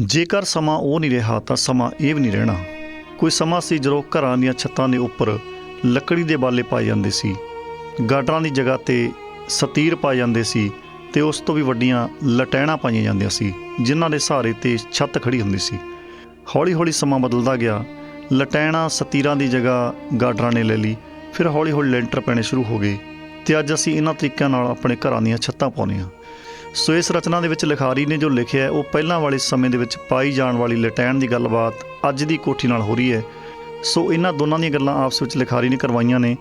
ਜੇਕਰ ਸਮਾਂ ਉਹ ਨਹੀਂ ਰਿਹਾ ਤਾਂ ਸਮਾਂ ਇਹ ਵੀ ਨਹੀਂ ਰਹਿਣਾ। ਕੋਈ ਸਮਾਂ ਸੀ ਜਦੋਂ ਘਰਾਂ ਦੀਆਂ ਛੱਤਾਂ ਦੇ ਉੱਪਰ ਲੱਕੜੀ ਦੇ ਬਾਲੇ ਪਾਏ ਜਾਂਦੇ ਸੀ। ਗਾਡਰਾਂ ਦੀ ਜਗ੍ਹਾ ਤੇ ਸਤੀਰ ਪਾਏ ਜਾਂਦੇ ਸੀ ਤੇ ਉਸ ਤੋਂ ਵੀ ਵੱਡੀਆਂ ਲਟੈਣਾ ਪਾਈਆਂ ਜਾਂਦੀਆਂ ਸੀ, ਜਿਨ੍ਹਾਂ ਦੇ ਸਹਾਰੇ ਤੇ ਛੱਤ ਖੜੀ ਹੁੰਦੀ ਸੀ। ਹੌਲੀ-ਹੌਲੀ ਸਮਾਂ ਬਦਲਦਾ ਗਿਆ। ਲਟੈਣਾ ਸਤੀਰਾਂ ਦੀ ਜਗ੍ਹਾ ਗਾਡਰਾਂ ਨੇ ਲੈ ਲਈ। ਫਿਰ ਹੌਲੀ-ਹੌਲੀ ਲੈਂਟਰ ਪੈਣੇ ਸ਼ੁਰੂ ਹੋ ਗਏ ਤੇ ਅੱਜ ਅਸੀਂ ਇਹਨਾਂ ਤਰੀਕਿਆਂ ਨਾਲ ਆਪਣੇ ਘਰਾਂ ਦੀਆਂ ਛੱਤਾਂ ਪਾਉਂਦੇ ਹਾਂ। ਸੋ ਇਸ ਰਚਨਾ ਦੇ ਵਿੱਚ ਲਿਖਾਰੀ ਨੇ ਜੋ ਲਿਖਿਆ ਉਹ ਪਹਿਲਾਂ ਵਾਲੇ ਸਮੇਂ ਦੇ ਵਿੱਚ ਪਾਈ ਜਾਣ ਵਾਲੀ ਲਟੈਣ ਦੀ ਗੱਲਬਾਤ ਅੱਜ ਦੀ ਕੋਠੀ ਨਾਲ ਹੋ ਰਹੀ ਹੈ। ਸੋ ਇਹਨਾਂ ਦੋਨਾਂ ਦੀਆਂ ਗੱਲਾਂ ਆਪਸ ਵਿੱਚ ਲਿਖਾਰੀ ਨੇ ਕਰਵਾਈਆਂ ਨੇ।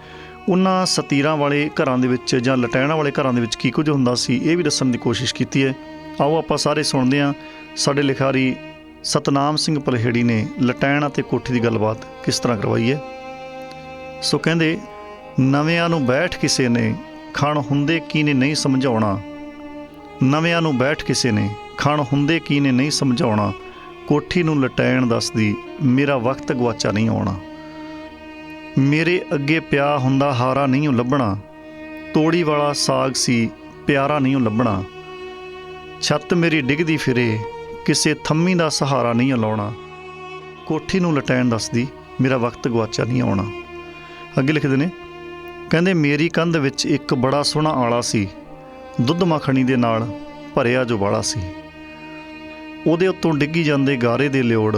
ਉਹਨਾਂ ਸਤੀਰਾਂ ਵਾਲੇ ਘਰਾਂ ਦੇ ਵਿੱਚ ਜਾਂ ਲਟੈਣਾ ਵਾਲੇ ਘਰਾਂ ਦੇ ਵਿੱਚ ਕੀ ਕੁਝ ਹੁੰਦਾ ਸੀ, ਇਹ ਵੀ ਦੱਸਣ ਦੀ ਕੋਸ਼ਿਸ਼ ਕੀਤੀ ਹੈ। ਆਓ ਆਪਾਂ ਸਾਰੇ ਸੁਣਦੇ ਹਾਂ। ਸਾਡੇ ਲਿਖਾਰੀ ਸਤਨਾਮ ਸਿੰਘ ਪਲਹੇੜੀ ਨੇ ਲਟੈਣ ਅਤੇ ਕੋਠੀ ਦੀ ਗੱਲਬਾਤ ਕਿਸ ਤਰ੍ਹਾਂ ਕਰਵਾਈ ਹੈ? ਸੋ ਕਹਿੰਦੇ, ਨਵਿਆਂ ਨੂੰ ਬੈਠ ਕਿਸੇ ਨੇ, ਖਣ ਹੁੰਦੇ ਕੀ ਨੇ ਨਹੀਂ ਸਮਝਾਉਣਾ। ਨਵਿਆਂ ਨੂੰ ਬੈਠ ਕਿਸੇ ਨੇ, ਖਣ ਹੁੰਦੇ ਕੀ ਨੇ ਨਹੀਂ ਸਮਝਾਉਣਾ, ਕੋਠੀ ਨੂੰ ਲਟੈਣ ਦੱਸਦੀ, ਮੇਰਾ ਵਕਤ ਗਵਾਚਾ ਨਹੀਂ ਆਉਣਾ। ਮੇਰੇ ਅੱਗੇ ਪਿਆ ਹੁੰਦਾ ਹਾਰਾ ਨਹੀਂ ਓ ਲੱਭਣਾ, ਤੋੜੀ ਵਾਲਾ ਸਾਗ ਸੀ, ਪਿਆਰਾ ਨਹੀਂ ਓ ਲੱਭਣਾ। ਛੱਤ ਮੇਰੀ ਡਿੱਗਦੀ ਫਿਰੇ, ਕਿਸੇ ਥੰਮੀ ਦਾ ਸਹਾਰਾ ਨਹੀਂ ਓ ਲਾਉਣਾ। ਕੋਠੀ ਨੂੰ ਲਟੈਣ ਦੱਸਦੀ, ਮੇਰਾ ਵਕਤ ਗਵਾਚਾ ਨਹੀਂ ਆਉਣਾ। ਅੱਗੇ ਲਿਖਦੇ ਨੇ, ਕਹਿੰਦੇ, ਮੇਰੀ ਕੰਧ ਵਿੱਚ ਇੱਕ ਬੜਾ ਸੋਹਣਾ ਆਲਾ ਸੀ ਦੁੱਧ ਮੱਖਣੀ ਦੇ ਨਾਲ ਭਰਿਆ ਜੋ ਵਾਲਾ ਸੀ। ਉਹਦੇ ਉੱਤੋਂ ਡਿੱਗੀ ਜਾਂਦੇ ਗਾਰੇ ਦੇ ਲਿਓੜ,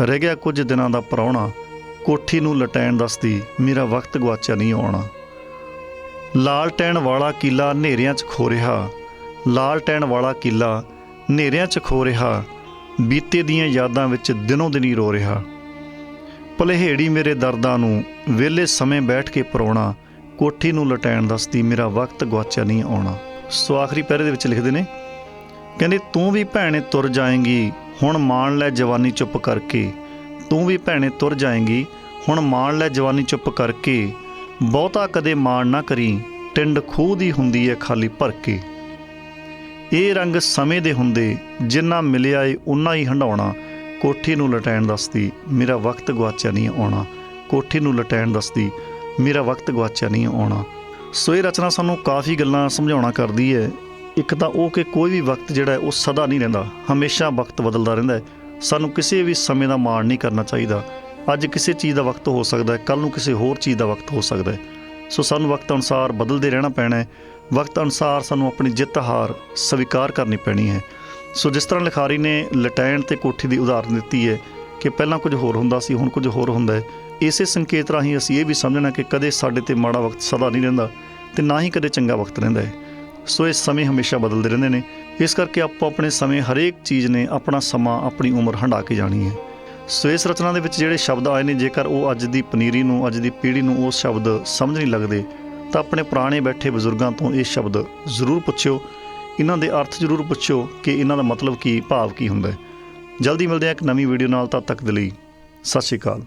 ਰਹਿ ਗਿਆ ਕੁਝ ਦਿਨਾਂ ਦਾ ਪ੍ਰਾਹੁਣਾ ਕੋਠੀ ਨੂੰ ਲਟੈਣ ਦੱਸਦੀ, ਮੇਰਾ ਵਕਤ ਗਵਾਚਾ ਨਹੀਂ ਆਉਣਾ। ਲਾਲਟੈਣ ਵਾਲਾ ਕਿਲਾ ਹਨੇਰਿਆਂ 'ਚ ਖੋ ਰਿਹਾ। ਲਾਲਟੈਣ ਵਾਲਾ ਕਿਲਾ ਹਨੇਰਿਆਂ 'ਚ ਖੋ ਰਿਹਾ। ਬੀਤੇ ਦੀਆਂ ਯਾਦਾਂ ਵਿੱਚ ਦਿਨੋਂ ਦਿਨੀ ਰੋ ਰਿਹਾ। ਭਲਹੇੜੀ ਮੇਰੇ ਦਰਦਾਂ ਨੂੰ ਵਿਹਲੇ ਸਮੇਂ ਬੈਠ ਕੇ ਪਰੋਣਾ, ਕੋਠੀ ਨੂੰ ਲਟੈਣ ਦੱਸਦੀ, ਮੇਰਾ ਵਕਤ ਗਵਾਚਾ ਨਹੀਂ ਆਉਣਾ। ਸੋ ਆਖਰੀ ਪੈਰੇ ਦੇ ਵਿੱਚ ਲਿਖਦੇ ਨੇ, ਕਹਿੰਦੇ, ਤੂੰ ਵੀ ਭੈਣੇ ਤੁਰ ਜਾਏਂਗੀ, ਹੁਣ ਮਾਣ ਲੈ ਜਵਾਨੀ ਚੁੱਪ ਕਰਕੇ। ਤੂੰ ਵੀ ਭੈਣੇ ਤੁਰ ਜਾਏਂਗੀ, ਹੁਣ ਮਾਣ ਲੈ ਜਵਾਨੀ ਚੁੱਪ ਕਰਕੇ। ਬਹੁਤਾ ਕਦੇ ਮਾਣ ਨਾ ਕਰੀ, ਟਿੰਡ ਖੂਹ ਦੀ ਹੁੰਦੀ ਹੈ ਖਾਲੀ ਭਰ ਕੇ। ਇਹ ਰੰਗ ਸਮੇਂ ਦੇ ਹੁੰਦੇ, ਜਿੰਨਾ ਮਿਲਿਆ ਏ ਉਨਾ ਹੀ ਹੰਡਾਉਣਾ ਕੋਠੀ ਨੂੰ ਲਟੈਣ ਦੱਸਦੀ, ਮੇਰਾ ਵਕਤ ਗਵਾਚਿਆ ਨਹੀਂ ਆਉਣਾ। ਕੋਠੀ ਨੂੰ ਲਟੈਣ ਦੱਸਦੀ, ਮੇਰਾ ਵਕਤ ਗਵਾਚਿਆ ਨਹੀਂ ਆਉਣਾ। ਸੋ ਇਹ ਰਚਨਾ ਸਾਨੂੰ ਕਾਫੀ ਗੱਲਾਂ ਸਮਝਾਉਣਾ ਕਰਦੀ ਹੈ। ਇੱਕ ਤਾਂ ਉਹ ਕਿ ਕੋਈ ਵੀ ਵਕਤ ਜਿਹੜਾ ਉਹ ਸਦਾ ਨਹੀਂ ਰਹਿੰਦਾ। ਹਮੇਸ਼ਾ ਵਕਤ ਬਦਲਦਾ ਰਹਿੰਦਾ ਹੈ। ਸਾਨੂੰ ਕਿਸੇ ਵੀ ਸਮੇਂ ਦਾ ਮਾਣ ਨਹੀਂ ਕਰਨਾ ਚਾਹੀਦਾ। ਅੱਜ ਕਿਸੇ ਚੀਜ਼ ਦਾ ਵਕਤ ਹੋ ਸਕਦਾ ਹੈ ਕੱਲ ਨੂੰ ਕਿਸੇ ਹੋਰ ਚੀਜ਼ ਦਾ ਵਕਤ ਹੋ ਸਕਦਾ ਹੈ। ਸੋ ਸਾਨੂੰ ਵਕਤ ਅਨੁਸਾਰ ਬਦਲਦੇ ਰਹਿਣਾ ਪੈਣਾ ਹੈ। ਵਕਤ ਅਨੁਸਾਰ ਸਾਨੂੰ ਆਪਣੀ ਜਿੱਤ ਹਾਰ ਸਵੀਕਾਰ ਕਰਨੀ ਪੈਣੀ ਹੈ। ਸੋ ਜਿਸ ਤਰ੍ਹਾਂ ਲਿਖਾਰੀ ਨੇ ਲਟੈਣ ਤੇ ਕੋਠੀ ਦੀ ਉਦਾਹਰਨ ਦਿੱਤੀ ਹੈ ਕਿ ਪਹਿਲਾਂ ਕੁਝ ਹੋਰ ਹੁੰਦਾ ਸੀ, ਹੁਣ ਕੁਝ ਹੋਰ ਹੁੰਦਾ ਹੈ। ਇਸੇ ਸੰਕੇਤ ਰਾਹੀਂ ਅਸੀਂ ਇਹ ਵੀ ਸਮਝਣਾ ਕਿ ਕਦੇ ਸਾਡੇ ਤੇ ਮਾੜਾ ਵਕਤ ਸਦਾ ਨਹੀਂ ਰਹਿੰਦਾ ਤੇ ਨਾ ਹੀ ਕਦੇ ਚੰਗਾ ਵਕਤ ਰਹਿੰਦਾ ਹੈ। ਸੋ ਇਹ ਸਮੇਂ ਹਮੇਸ਼ਾ ਬਦਲਦੇ ਰਹਿੰਦੇ ਨੇ। ਇਸ ਕਰਕੇ ਆਪੋ ਆਪਣੇ ਸਮੇਂ ਹਰੇਕ ਚੀਜ਼ ਨੇ ਆਪਣਾ ਸਮਾਂ, ਆਪਣੀ ਉਮਰ ਹੰਡਾ ਕੇ ਜਾਣੀ ਹੈ। ਸੋ ਇਸ ਰਚਨਾ ਦੇ ਵਿੱਚ ਜਿਹੜੇ ਸ਼ਬਦ ਆਏ ਨੇ, ਜੇਕਰ ਉਹ ਅੱਜ ਦੀ ਪਨੀਰੀ ਨੂੰ, ਅੱਜ ਦੀ ਪੀੜ੍ਹੀ ਨੂੰ ਉਹ ਸ਼ਬਦ ਸਮਝ ਨਹੀਂ ਲੱਗਦੇ, ਤਾਂ ਆਪਣੇ ਪੁਰਾਣੇ ਬੈਠੇ ਬਜ਼ੁਰਗਾਂ ਤੋਂ ਇਹ ਸ਼ਬਦ ਜ਼ਰੂਰ ਪੁੱਛਿਓ। ਇਹਨਾਂ ਦੇ ਅਰਥ ਜ਼ਰੂਰ ਪੁੱਛਿਓ ਕਿ ਇਹਨਾਂ ਦਾ ਮਤਲਬ ਕੀ, ਭਾਵ ਕੀ ਹੁੰਦਾ ਹੈ। ਜਲਦੀ ਮਿਲਦੇ ਹਾਂ ਇੱਕ ਨਵੀਂ ਵੀਡੀਓ ਨਾਲ ਤਦ ਤੱਕ ਦੇ ਲਈ ਸਤਿ ਸ਼੍ਰੀ ਅਕਾਲ।